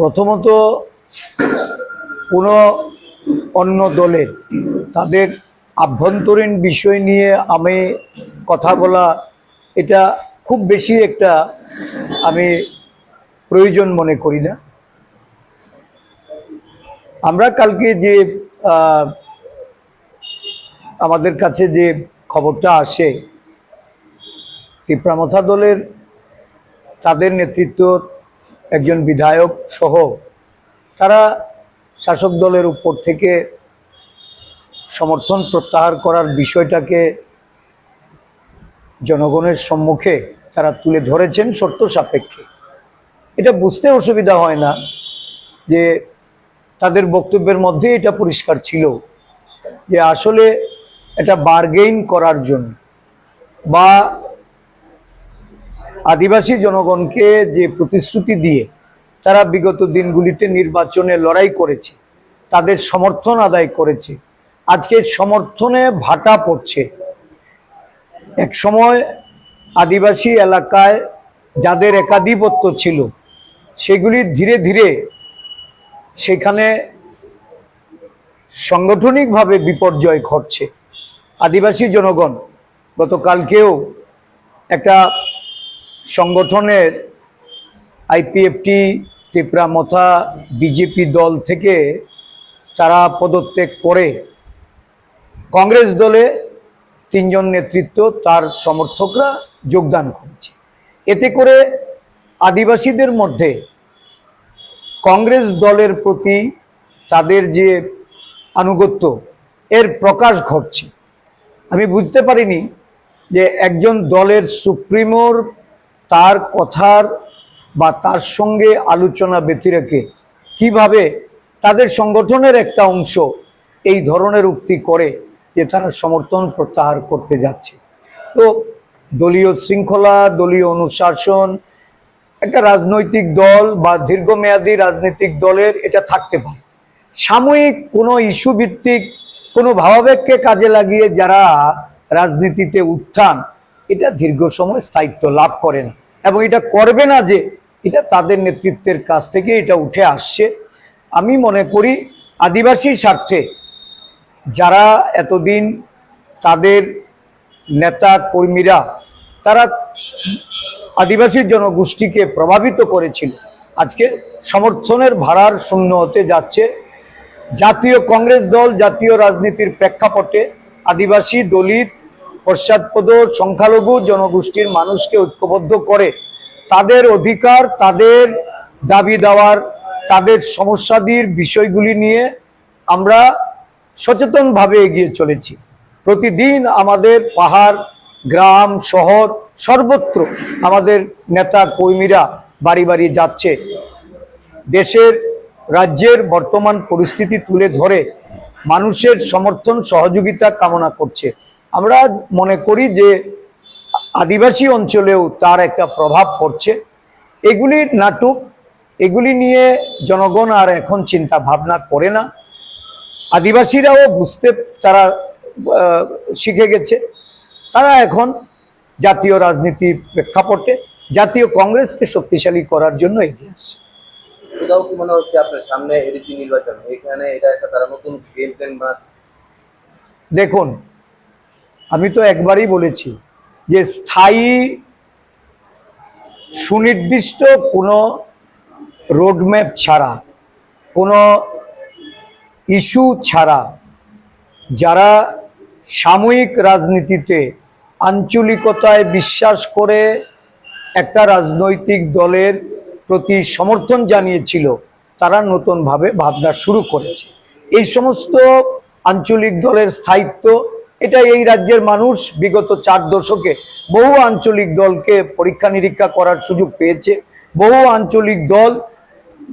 প্রথমত কোনো অন্য দলের, তাদের আভ্যন্তরীণ বিষয় নিয়ে আমি কথা বলা, এটা খুব বেশি একটা আমি প্রয়োজন মনে করি না। আমরা কালকে যে আমাদের কাছে যে খবরটা আসে, তিপ্রামথা দলের তাদের নেতৃত্ব একজন বিধায়ক সহ তারা শাসক দলের উপর থেকে সমর্থন প্রত্যাহার করার বিষয়টাকে জনগণের সম্মুখে তারা তুলে ধরেছেন শর্ত সাপেক্ষে। এটা বুঝতে অসুবিধা হয় না যে তাদের বক্তব্যের মধ্যে এটা পরিষ্কার ছিল যে আসলে এটা বার্গেইন করার জন্য বা আদিবাসী জনগণকে যে প্রতিশ্রুতি দিয়ে তারা বিগত দিনগুলিতে নির্বাচনে লড়াই করেছে, তাদের সমর্থন আদায় করেছে, আজকে সমর্থনে ভাটা পড়ছে। এক সময় আদিবাসী এলাকায় যাদের একাধিপত্য ছিল, সেগুলি ধীরে ধীরে সেখানে সাংগঠনিকভাবে বিপর্যয় ঘটছে। আদিবাসী জনগণ গতকালকেও একটা সংগঠনের আইপিএফটি ত্রিপুরামথা বিজেপি দল থেকে তারা পদত্যাগ করে কংগ্রেস দলে তিনজন নেতৃত্ব তার সমর্থকরা যোগদান করেছে। এতে করে আদিবাসীদের মধ্যে কংগ্রেস দলের প্রতি তাদের যে আনুগত্য, এর প্রকাশ ঘটছে। আমি বুঝতে পারিনি যে একজন দলের সুপ্রিমোর তার কথার বা তার সঙ্গে আলোচনা ব্যতি রেখে কীভাবে তাদের সংগঠনের একটা অংশ এই ধরনের উক্তি করে যে তারা সমর্থন প্রত্যাহার করতে যাচ্ছে। তো দলীয় শৃঙ্খলা, দলীয় অনুশাসন, একটা রাজনৈতিক দল বা দীর্ঘমেয়াদী রাজনৈতিক দলের এটা থাকতে পারে। সাময়িক কোনো ইস্যু ভিত্তিক কোনো ভাবাবেগকে কাজে লাগিয়ে যারা রাজনীতিতে উত্থান এটা দীর্ঘ সময় স্থায়িত্ব লাভ করে না। এবং এটা করবে না যে, এটা তাদের নেতৃত্বের কাছ থেকে এটা উঠে আসছে। আমি মনে করি আদিবাসী স্বার্থে যারা এতদিন তাদের নেতা কর্মীরা, তারা আদিবাসী জনগোষ্ঠীকে প্রভাবিত করেছিল। আজকে সমর্থনের ভাড়ার শূন্য হতে যাচ্ছে। জাতীয় কংগ্রেস দল, জাতীয় রাজনীতির প্রেক্ষাপটে আদিবাসী দলিত পশ্চাৎপদ সংখ্যালঘু জনগোষ্ঠীর মানুষকে ঐক্যবদ্ধ করে তাদের অধিকার, তাদের দাবি দেওয়ার, তাদের সমস্যাদির বিষয়গুলি নিয়ে আমরা সচেতনভাবে এগিয়ে চলেছি। প্রতিদিন আমাদের পাহাড়, গ্রাম, শহর, সর্বত্র আমাদের নেতা কর্মীরা বাড়ি বাড়ি যাচ্ছে। দেশের, রাজ্যের বর্তমান পরিস্থিতি তুলে ধরে মানুষের সমর্থন, সহযোগিতা কামনা করছে। আমরা মনে করি যে আদিবাসী অঞ্চলেও তার একটা প্রভাব পড়ছে। এগুলি নাটক এগুলি নিয়ে জনগণ আর এখন চিন্তা ভাবনা করে না। আদিবাসীরাও বুঝতে তারা শিখে গেছে। তারা এখন জাতীয় রাজনীতির প্রেক্ষাপটে জাতীয় কংগ্রেসকে শক্তিশালী করার জন্য এগিয়ে আসছে। কোথাও কি মনে হচ্ছে আপনার সামনে এডিসি নির্বাচন? এখানে এটা একটা তারা নতুন গেম প্ল্যান বানাচ্ছে। দেখুন আমি তো একবারই বলেছি যে স্থায়ী সুনির্দিষ্ট কোনো রোডম্যাপ ছাড়া, কোনো ইস্যু ছাড়া যারা সাময়িক রাজনীতিতে আঞ্চলিকতায় বিশ্বাস করে একটা রাজনৈতিক দলের প্রতি সমর্থন জানিয়েছিল, তারা নতুনভাবে ভাবনা শুরু করেছে। এই সমস্ত আঞ্চলিক দলের স্থায়িত্ব এটা এই রাজ্যের মানুষ বিগত চার দশকে বহু আঞ্চলিক দলকে পরীক্ষা নিরীক্ষা করার সুযোগ পেয়েছে। বহু আঞ্চলিক দল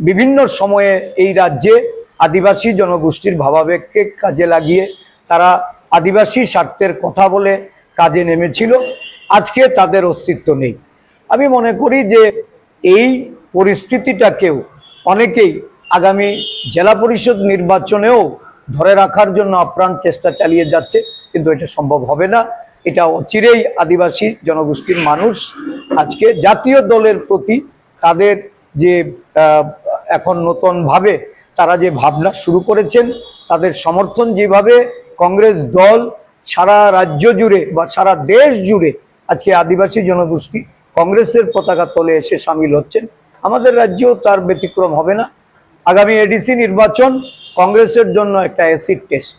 বিভিন্ন সময়ে এই রাজ্যে আদিবাসী জনগোষ্ঠীর ভাবাবেগকে কাজে লাগিয়ে তারা আদিবাসী স্বার্থের কথা বলে কাজে নেমেছিল। আজকে তাদের অস্তিত্ব নেই। আমি মনে করি যে এই পরিস্থিতিটাকেও অনেকেই আগামী জেলা পরিষদ নির্বাচনেও ধরে রাখার জন্য আপ্রাণ চেষ্টা চালিয়ে যাচ্ছে। কিন্তু এটা সম্ভব হবে না। এটা অচিরেই আদিবাসী জনগোষ্ঠীর মানুষ আজকে জাতীয় দলের প্রতি তাদের যে এখন নতুনভাবে তারা যে ভাবনা শুরু করেছেন, তাদের সমর্থন যেভাবে কংগ্রেস দল সারা রাজ্য জুড়ে বা সারা দেশ জুড়ে আজকে আদিবাসী জনগোষ্ঠী কংগ্রেসের পতাকা তলে এসে সামিল হচ্ছেন, আমাদের রাজ্যেও তার ব্যতিক্রম হবে না। আগামী এডিসি নির্বাচন কংগ্রেসের জন্য একটা অ্যাসিড টেস্ট